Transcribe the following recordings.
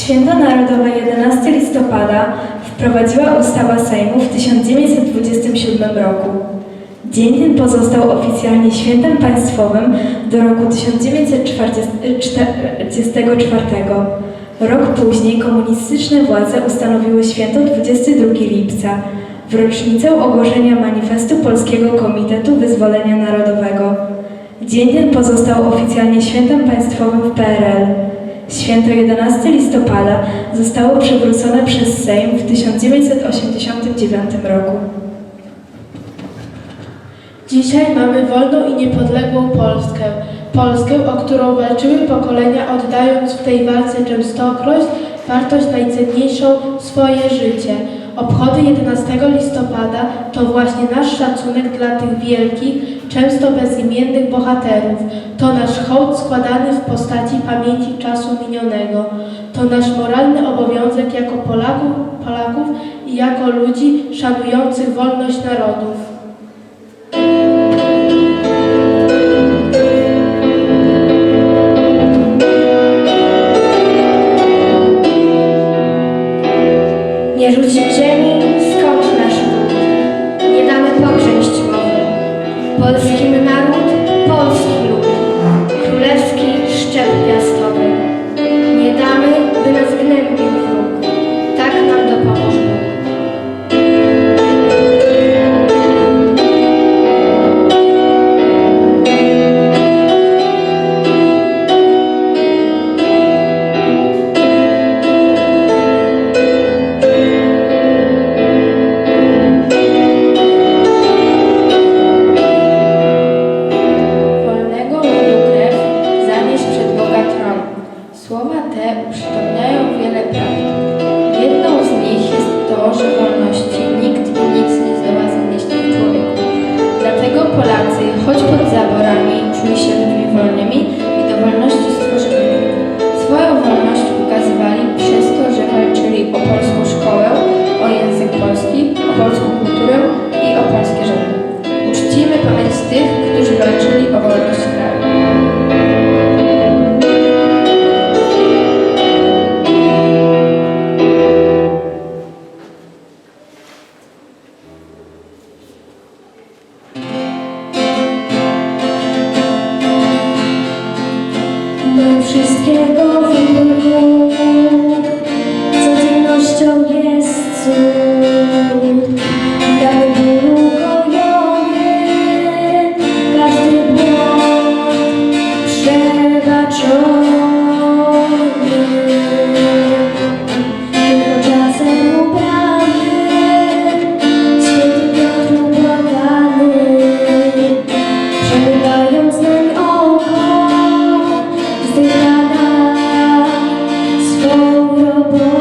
Święto Narodowe 11 listopada wprowadziła ustawa Sejmu w 1927 roku. Dzień ten pozostał oficjalnie świętem państwowym do roku 1944. Rok później komunistyczne władze ustanowiły święto 22 lipca w rocznicę ogłoszenia manifestu Polskiego Komitetu Wyzwolenia Narodowego. Dzień ten pozostał oficjalnie świętem państwowym w PRL. Święto 11 listopada zostało przywrócone przez Sejm w 1989 roku. Dzisiaj mamy wolną i niepodległą Polskę. Polskę, o którą walczyły pokolenia, oddając w tej walce częstokroć wartość najcenniejszą swoje życie. Obchody 11 listopada to właśnie nasz szacunek dla tych wielkich, często bezimiennych bohaterów. To nasz hołd składany w postaci pamięci czasu minionego. To nasz moralny obowiązek jako Polaków, Polaków i jako ludzi szanujących wolność narodów. Boże, over.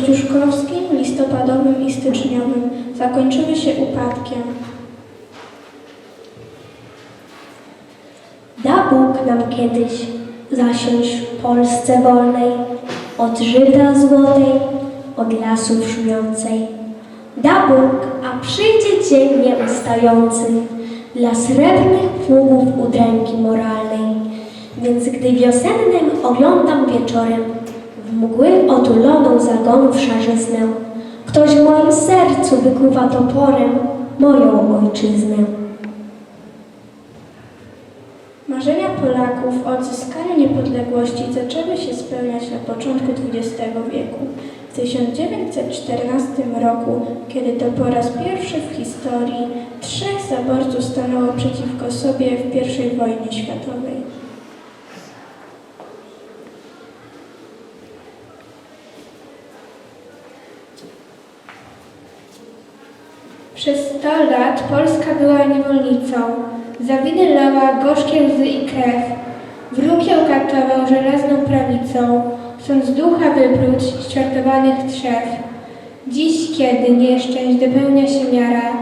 Kościuszkowskim, listopadowym i styczniowym. Zakończyły się upadkiem. Da Bóg nam kiedyś zasiąść w Polsce wolnej, od żyta złotej, od lasów szmiącej. Da Bóg, a przyjdzie dzień nieustający dla srebrnych pługów udręki moralnej. Więc gdy wiosennym oglądam wieczorem mgły otuloną zagonów szarzyznę, ktoś w moim sercu wykuwa toporem moją ojczyznę. Marzenia Polaków o odzyskaniu niepodległości zaczęły się spełniać na początku XX wieku. W 1914 roku, kiedy to po raz pierwszy w historii trzech zaborców stanęło przeciwko sobie w I wojnie światowej. Przez 100 lat Polska była niewolnicą. Za winy lała gorzkie łzy i krew. Wróg ją katował żelazną prawicą, chcąc ducha wypluć z ćwiartowanych drzew. Dziś, kiedy nieszczęść dopełnia się miara,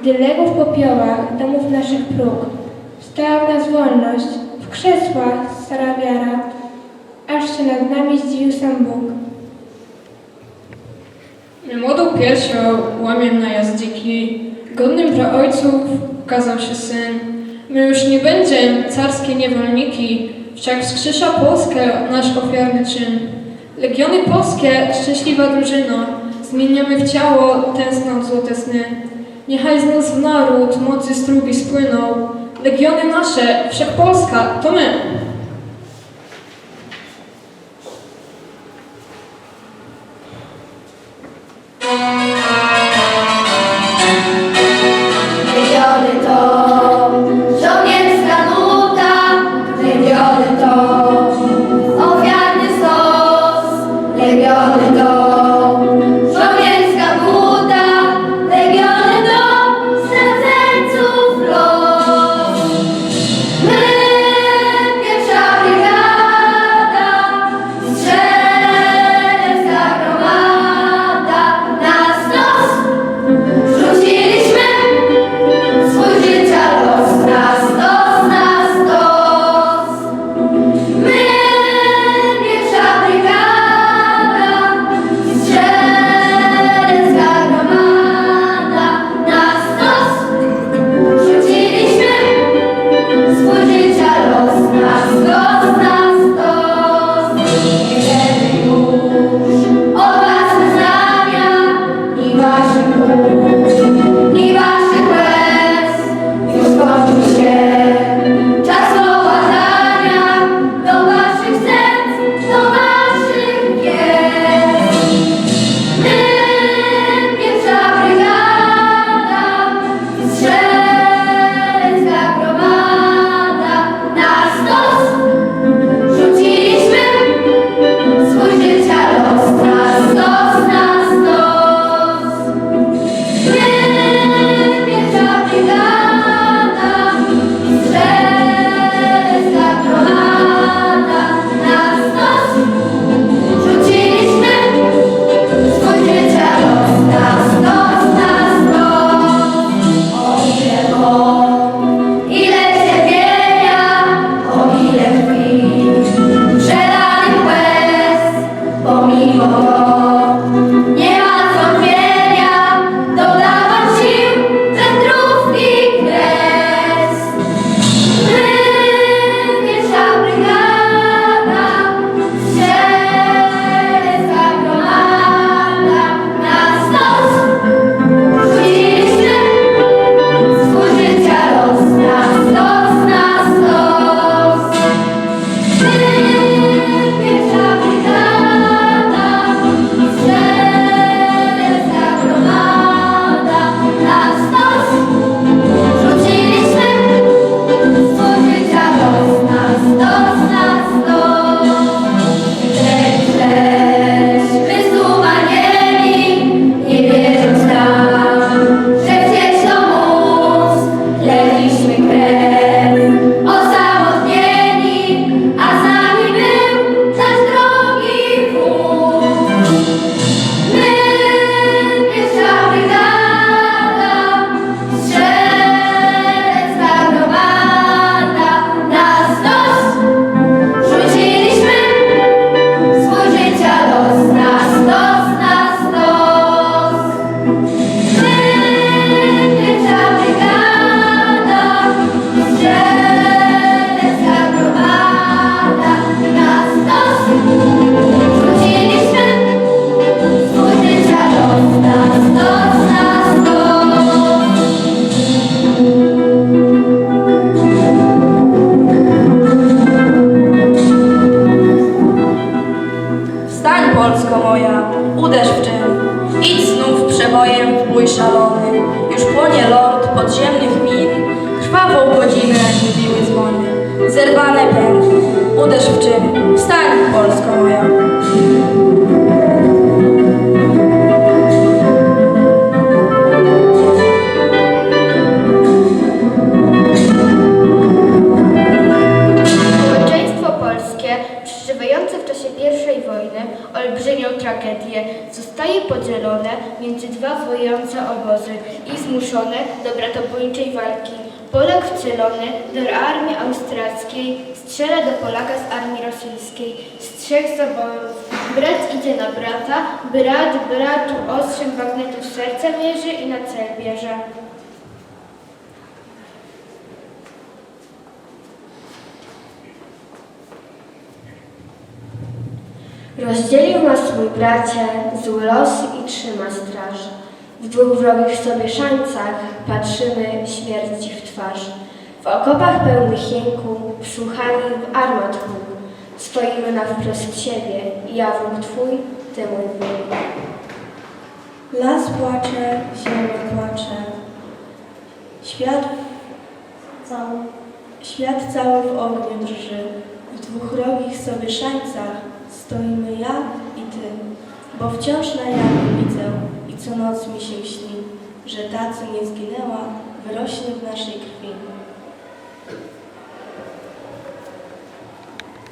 gdy legł w popiołach domów naszych próg, wstała w nas wolność, w krzesłach stara wiara, aż się nad nami zdziwił sam Bóg. Młodą piersią łamiem najazd dziki, godnym praojców ukazał się syn. My już nie będziem carskie niewolniki, wszak wskrzesza Polskę nasz ofiarny czyn. Legiony polskie, szczęśliwa drużyno, zmieniamy w ciało tęskną złote sny. Niechaj z nas w naród mocy strugi spłyną, legiony nasze, wszechpolska, to my. Już płonie ląd podziemnych min, krwawą godzinę niebieły dzwony. Zerwane pęki, uderz w czym, wstań Polsko moja. Wojny olbrzymią tragedię, zostaje podzielone między dwa wojujące obozy i zmuszone do bratobójczej walki. Polak wcielony do armii austriackiej strzela do Polaka z armii rosyjskiej z trzech zaborów. Brat idzie na brata, brat bratu ostrzem bagnetu w serce mierzy i na cel bierze. Rozdzielił nas mój bracie, zły los i trzyma straż. W dwóch wrogich sobie szańcach patrzymy śmierci w twarz. W okopach pełnych jęku, wsłuchani w armat huk. Stoimy na wprost siebie, ja wróg twój, ty mój wróg. Las płacze, ziemia płacze. Świat cały, świat cały w ogniu drży. W dwóch rogich sobie szańcach stoimy ja i ty. Bo wciąż na jawie widzę i co noc mi się śni, że ta, co nie zginęła, wyrośnie w naszej krwi.